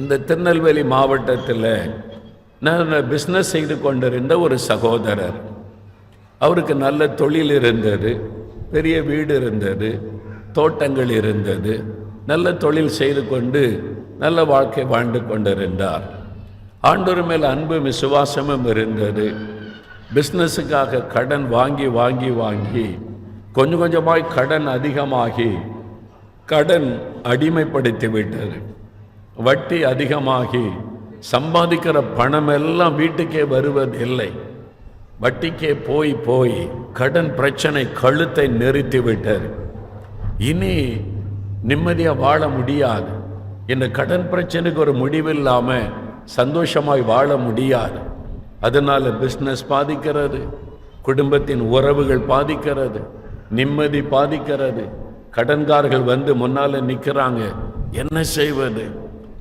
இந்த திருநெல்வேலி மாவட்டத்தில் நான் பிஸ்னஸ் செய்து கொண்டிருந்த ஒரு சகோதரர். அவருக்கு நல்ல தொழில் இருந்தது பெரிய வீடு இருந்தது தோட்டங்கள் இருந்தது. நல்ல தொழில் செய்து கொண்டு நல்ல வாழ்க்கை வாழ்ந்து கொண்டிருந்தார். ஆண்டோர் மேல் அன்பு விசுவாசமும் இருந்தது. பிஸ்னஸுக்காக கடன் வாங்கி வாங்கி வாங்கி கொஞ்சம் கொஞ்சமாய் கடன் அதிகமாகி கடன் அடிமைப்படுத்தி விட்டது. வட்டி அதிகமாகி சம்பாதிக்கிற பணம் எல்லாம் வீட்டுக்கே வருவதில்லை வட்டிக்கே போய் போய் கடன் பிரச்சனை கழுத்தை நெறித்து விட்டது. இனி நிம்மதியாக வாழ முடியாது. இந்த கடன் பிரச்சனைக்கு ஒரு முடிவில்லாமல் சந்தோஷமாய் வாழ முடியாது. அதனால் பிஸ்னஸ் பாதிக்கிறது குடும்பத்தின் உறவுகள் பாதிக்கிறது நிம்மதி பாதிக்கிறது. கடன்காரர்கள் வந்து முன்னால் நிற்கிறாங்க என்ன செய்வது?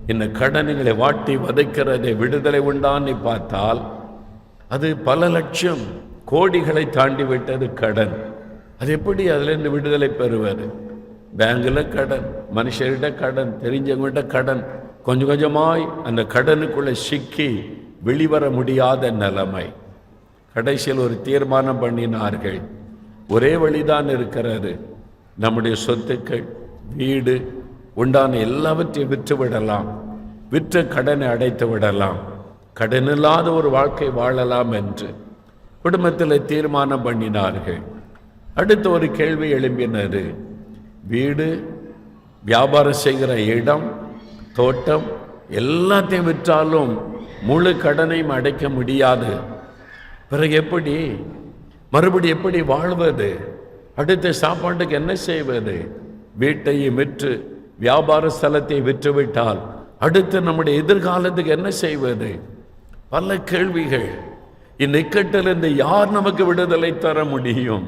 இந்த கடன்களை வாட்டி வதைக்கிறதை விடுதலை உண்டான்னு பார்த்தால் அது பல லட்சம் கோடிகளை தாண்டி விட்டது கடன். அது எப்படி அதிலிருந்து விடுதலை பெறுவது? பேங்கில் கடன் மனுஷர்கிட்ட கடன் தெரிஞ்சவங்கள்ட்ட கடன் கொஞ்சம் கொஞ்சமாய் அந்த கடனுக்குள்ளே சிக்கி வெளிவர முடியாத நிலைமை. கடைசியில் ஒரு தீர்மானம் பண்ணினார்கள். ஒரே வழிதான் இருக்கிறது. நம்முடைய சொத்துக்கள் வீடு உண்டான எல்லாவற்றையும் விற்று விடலாம் விற்ற கடனை அடைத்து விடலாம். கடன் இல்லாத ஒரு வாழ்க்கை வாழலாம் என்று குடும்பத்தில் தீர்மானம் பண்ணினார்கள். அடுத்த ஒரு கேள்வி எழும்பினர் வீடு வியாபாரம் செய்கிற இடம் தோட்டம் எல்லாத்தையும் விற்றாலும் முழு கடனையும் அடைக்க முடியாது. பிறகு எப்படி? மறுபடி எப்படி வாழ்வது? அடுத்த சாப்பாட்டுக்கு என்ன செய்வது? வீட்டையும் விற்று வியாபார ஸ்தலத்தை விற்றுவிட்டால் அடுத்து நம்முடைய எதிர்காலத்துக்கு என்ன செய்வது? பல கேள்விகள். இந்நிக்கட்டிலிருந்து யார் நமக்கு விடுதலை தர முடியும்?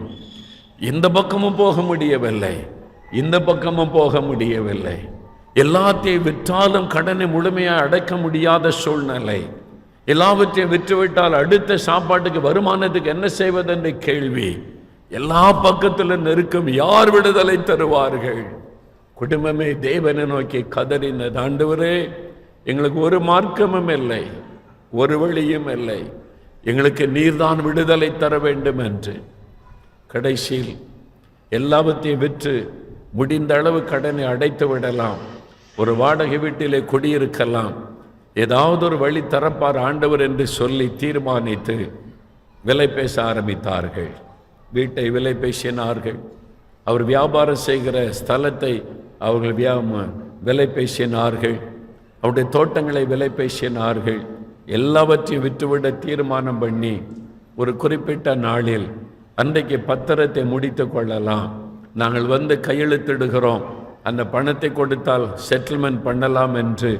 இந்த பக்கமும் போக முடியவில்லை. இந்த பக்கமும் போக முடியவில்லை. எல்லாத்தையும் விற்றாலும் கடனை முழுமையாக அடைக்க முடியாத சூழ்நிலை. எல்லாவற்றையும் விற்றுவிட்டால் அடுத்த சாப்பாட்டுக்கு வருமானத்துக்கு என்ன செய்வதென்ற கேள்வி. எல்லா பக்கத்திலும் நெருக்கம் யார் விடுதலை தருவார்கள்? குடும்பமே தேவனை நோக்கி கதறினது ஆண்டவரே எங்களுக்கு ஒரு மார்க்கமும் இல்லை ஒரு வழியும் இல்லை. எங்களுக்கு நீர்தான் விடுதலை தர வேண்டும் என்று. கடைசியில் எல்லாவற்றையும் விற்று முடிந்த அளவு கடனை அடைத்து விடலாம். ஒரு வாடகை வீட்டிலே குடியிருக்கலாம். ஏதாவது ஒரு வழி தரப்பார் ஆண்டவர் என்று சொல்லி தீர்மானித்து விலை பேச ஆரம்பித்தார்கள். வீட்டை விலை பேசினார்கள். அவர் வியாபாரம் செய்கிற ஸ்தலத்தை அவர்கள் வியாம விலை பேசினார்கள். அவருடைய தோட்டங்களை விலை பேசினார்கள். எல்லாவற்றையும் விட்டுவிட தீர்மானம் பண்ணி ஒரு குறிப்பிட்ட நாளில் அன்றைக்கு பத்திரத்தை முடித்து கொள்ளலாம். நாங்கள் வந்து கையெழுத்திடுகிறோம். அந்த பணத்தை கொடுத்தால் செட்டில்மெண்ட் பண்ணலாம் என்று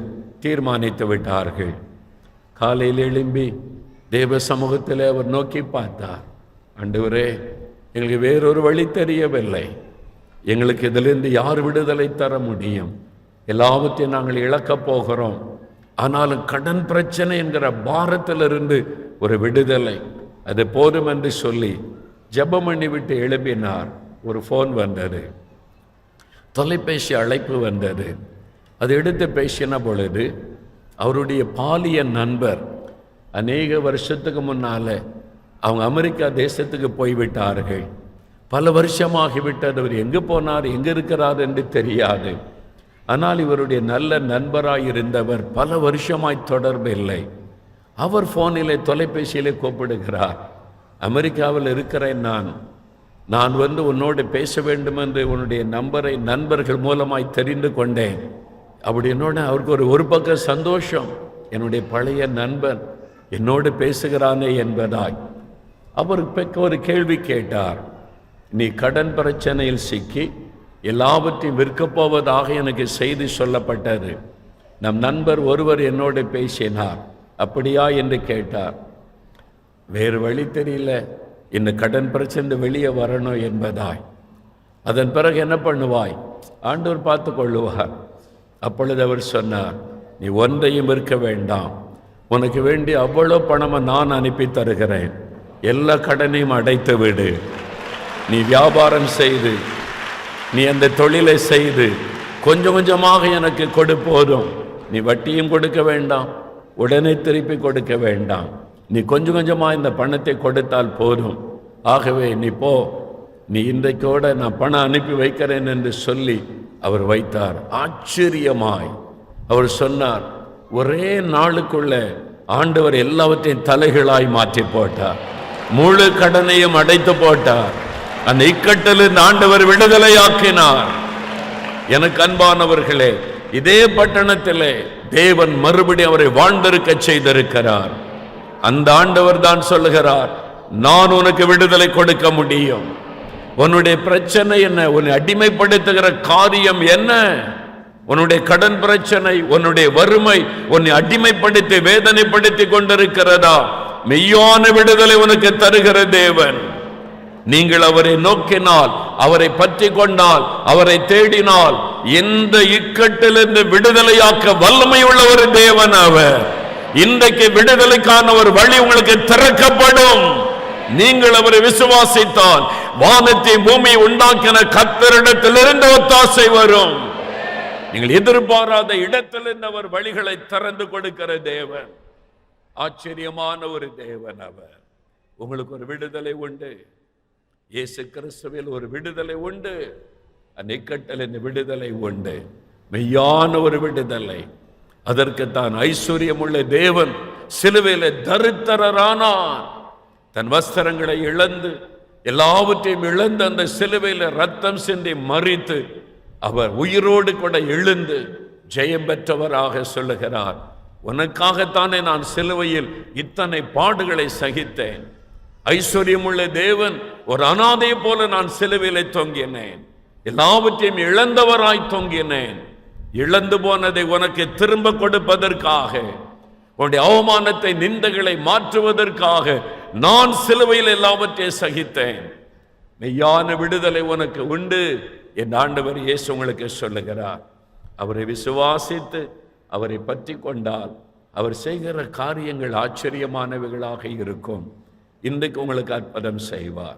தீர்மானித்து விட்டார்கள். காலையில் எழும்பி தேவ சமூகத்தில் அவர் நோக்கி பார்த்தார். ஆண்டவரே எங்களுக்கு வேறொரு வழி தெரியவில்லை. எங்களுக்கு இதிலிருந்து யார் விடுதலை தர முடியும்? எல்லாவற்றையும் நாங்கள் இழக்கப் போகிறோம். ஆனாலும் கடன் பிரச்சனை என்கிற பாரத்திலிருந்து ஒரு விடுதலை. அது போதும் என்று சொல்லி ஜெபம் பண்ணிவிட்டு எழுப்பினார். ஒரு ஃபோன் வந்தது. தொலைபேசி அழைப்பு வந்தது. அது எடுத்து பேசின பொழுது அவருடைய பாலிய நண்பர் அநேக வருஷத்துக்கு முன்னால் அவங்க அமெரிக்கா தேசத்துக்கு போய்விட்டார்கள். பல வருஷமாகிவிட்டது. அவர் எங்கே போனார் எங்கே இருக்கிறார் என்று தெரியாது. ஆனால் இவருடைய நல்ல நண்பராயிருந்தவர் பல வருஷமாய் தொடர்பு இல்லை. அவர் ஃபோனிலே தொலைபேசியிலே கூப்பிடுகிறார் அமெரிக்காவில் இருக்கிறேன் நான். நான் வந்து உன்னோடு பேச வேண்டும் என்று உன்னுடைய நம்பரை நண்பர்கள் மூலமாய் தெரிந்து கொண்டேன். அப்படி என்னோட அவருக்கு ஒரு ஒரு பக்கம் சந்தோஷம். என்னுடைய பழைய நண்பன் என்னோடு பேசுகிறானே என்பதாய். அவருக்கு ஒரு கேள்வி கேட்டார். நீ கடன் பிரச்சனையில் சிக்கி எல்லாவற்றையும் விற்கப்போவதாக எனக்கு செய்தி சொல்லப்பட்டது. நம் நண்பர் ஒருவர் என்னோடு பேசினார். அப்படியா? என்று கேட்டார். வேறு வழி தெரியல. இந்த கடன் பிரச்சனை வெளியே வரணும் என்பதாய். அதன் பிறகு என்ன பண்ணுவாய்? ஆண்டவர் பார்த்து கொள்ளுவார். அப்பொழுது அவர் சொன்னார் நீ ஒன்றையும் இருக்க வேண்டாம். உனக்கு வேண்டிய அவ்வளோ பணமாக நான் அனுப்பி தருகிறேன். எல்லா கடனையும் அடைத்து விடு நீ வியாபாரம் செய்து நீ அந்த தொழிலை செய்து கொஞ்சம் கொஞ்சமாக எனக்கு கொடு போதும். நீ வட்டியும் கொடுக்க வேண்டாம் உடனே திருப்பி கொடுக்க வேண்டாம். நீ கொஞ்சம் கொஞ்சமாக இந்த பணத்தை கொடுத்தால் போதும். ஆகவே நீ போ நீ இன்றைக்கோட நான் பணம் அனுப்பி வைக்கிறேன் என்று சொல்லி அவர் வைத்தார். ஆச்சரியமாய். அவர் சொன்னார் ஒரே நாளுக்குள்ள ஆண்டவர் எல்லாவற்றையும் தலைகளாய் மாற்றி போட்டார். முழு கடனையும் அடைத்து போட்டார். அந்த இக்கட்டிலிருந்து ஆண்டவர் விடுதலையாக்கினார். எனக்கு அன்பானவர்களே இதே பட்டணத்திலே தேவன் மறுபடி அவரை வாழ்ந்திருக்க செய்திருக்கிறார். அந்த ஆண்டவர் தான் சொல்லுகிறார் நான் உனக்கு விடுதலை கொடுக்க முடியும். உன்னுடைய பிரச்சனை என்ன? உன்னை அடிமைப்படுத்துகிற காரியம் என்ன? உன்னுடைய கடன் பிரச்சனை உன்னுடைய வறுமை உன்னை அடிமைப்படுத்தி வேதனைப்படுத்தி கொண்டிருக்கிறதா? மெய்யான விடுதலை உனக்கு தருகிற தேவன். நீங்கள் அவரை நோக்கினால் அவரை பற்றி கொண்டால் அவரை தேடினால் எந்த இக்கட்டிலிருந்து விடுதலையாக்க வல்லமை உள்ள ஒரு தேவன் அவர். இன்றைக்கு விடுதலைக்கான ஒரு வழி உங்களுக்கு திறக்கப்படும். நீங்கள் அவரை விசுவாசித்தால் வானத்தை பூமி உண்டாக்கின கத்தரிடத்திலிருந்து ஒத்தாசை வரும். நீங்கள் எதிர்பாராத இடத்திலிருந்து அவர் வழிகளை திறந்து கொடுக்கிற தேவன். ஆச்சரியமான ஒரு தேவன் அவர். உங்களுக்கு ஒரு விடுதலை உண்டு. இயேசு கிறிஸ்துவில் ஒரு விடுதலை உண்டு. அந்நிக்கட்டலின் விடுதலை உண்டு. மெய்யான ஒரு விடுதலை. அதற்கு தான் ஐஸ்வர்யமுள்ள தேவன் சிலுவையில் தரித்திரரானார். தன் வஸ்திரங்களை இழந்து எல்லாவற்றையும் இழந்து அந்த சிலுவையில் ரத்தம் சிந்தி மறித்து அவர் உயிரோடு கூட எழுந்து ஜெயம் பெற்றவராக சொல்லுகிறார். உனக்காகத்தானே நான் சிலுவையில் இத்தனை பாடுகளை சகித்தேன். ஐஸ்வர்யமுள்ள தேவன் ஒரு அனாதையை போல நான் சிலுவையிலே தொங்கினேன். எல்லாவற்றையும் இழந்தவராய் தொங்கினேன். இழந்து போனதை உனக்கு திரும்ப கொடுப்பதற்காக உன்னுடைய அவமானத்தை நிந்தைகளை மாற்றுவதற்காக நான் சிலுவையில் எல்லாவற்றையும் சகித்தேன். மெய்யான விடுதலை உனக்கு உண்டு என் ஆண்டவர் இயேசு உங்களுக்கு சொல்லுகிறார். அவரை விசுவாசித்து அவரை பற்றி கொண்டால் அவர் செய்கிற காரியங்கள் ஆச்சரியமானவைகளாக இருக்கும். இன்றைக்கு உங்களுக்கு அற்புதம் செய்வார்.